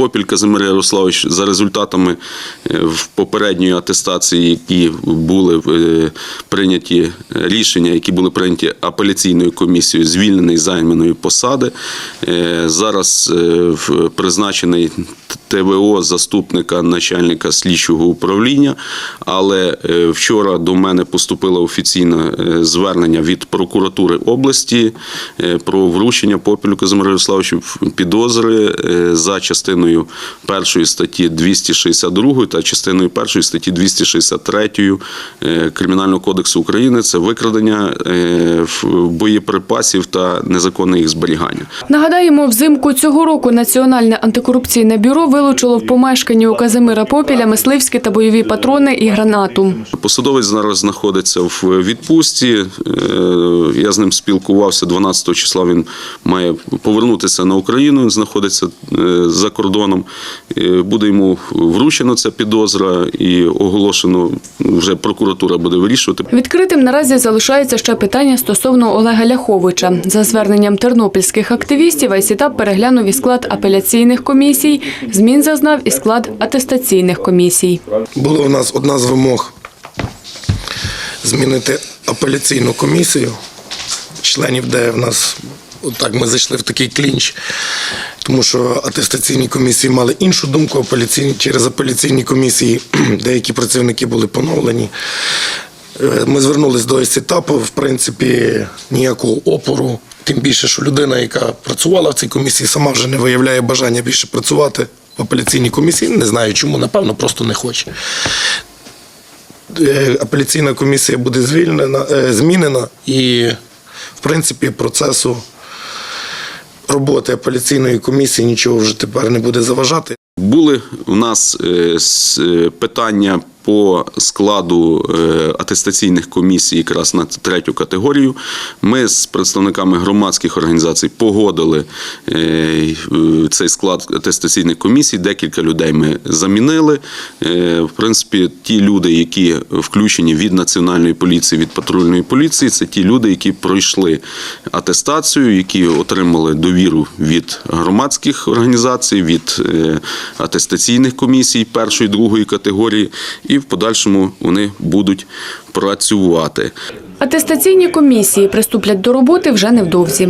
Попіль Казимир Ярославович за результатами е, в попередньої атестації, які були е, прийняті рішення, які були прийняті апеляційною комісією, звільнений займаної посади. Е, Зараз призначений ТВО заступника начальника слідчого управління. Але вчора до мене поступило офіційне звернення від прокуратури області про вручення Попілю Казимиру Ярославовичу підозри за частиною першої статті 262 та частиною першої статті 263 е, Кримінального кодексу України. Це викрадення е, боєприпасів та незаконне їх зберігання. Нагадаємо, взимку цього року Національне антикорупційне бюро вилучило в помешканні у Казимира Попіля мисливські та бойові патрони і гранату. Посадовець зараз знаходиться в відпустці. Е, Я з ним спілкувався 12 числа. Він має повернутися на Україну. Він знаходиться за кордоном. Е, Буде йому вручено ця підозра і оголошено. Вже прокуратура буде вирішувати. Відкритим наразі залишається ще питання стосовно Олега Ляховича. За зверненням тернопільських активістів Айсітап переглянув і склад апеляційних комісій, змін зазнав і склад атестаційних комісій. Була у нас одна з вимог змінити апеляційну комісію членів, де в нас так ми зайшли в такий клінч, тому що атестаційні комісії мали іншу думку, апеляційні через апеляційні комісії деякі працівники були поновлені. Е, Ми звернулись до етапу, в принципі, ніякого опору. Тим більше, що людина, яка працювала в цій комісії, сама вже не виявляє бажання більше працювати в апеляційній комісії. Не знаю чому, напевно, просто не хоче. Е, Апеляційна комісія буде звільнена, е, змінена і, в принципі, процесу роботи апеляційної комісії нічого вже тепер не буде заважати. Були в нас е, е, питання по складу е, атестаційних комісій якраз на третю категорію. Ми з представниками громадських організацій погодили е, цей склад атестаційних комісій. Декілька людей ми замінили. Е, В принципі, ті люди, які включені від національної поліції, від патрульної поліції, це ті люди, які пройшли атестацію, які отримали довіру від громадських організацій, від атестаційних комісій першої другої категорії, і в подальшому вони будуть працювати. Атестаційні комісії приступлять до роботи вже невдовзі.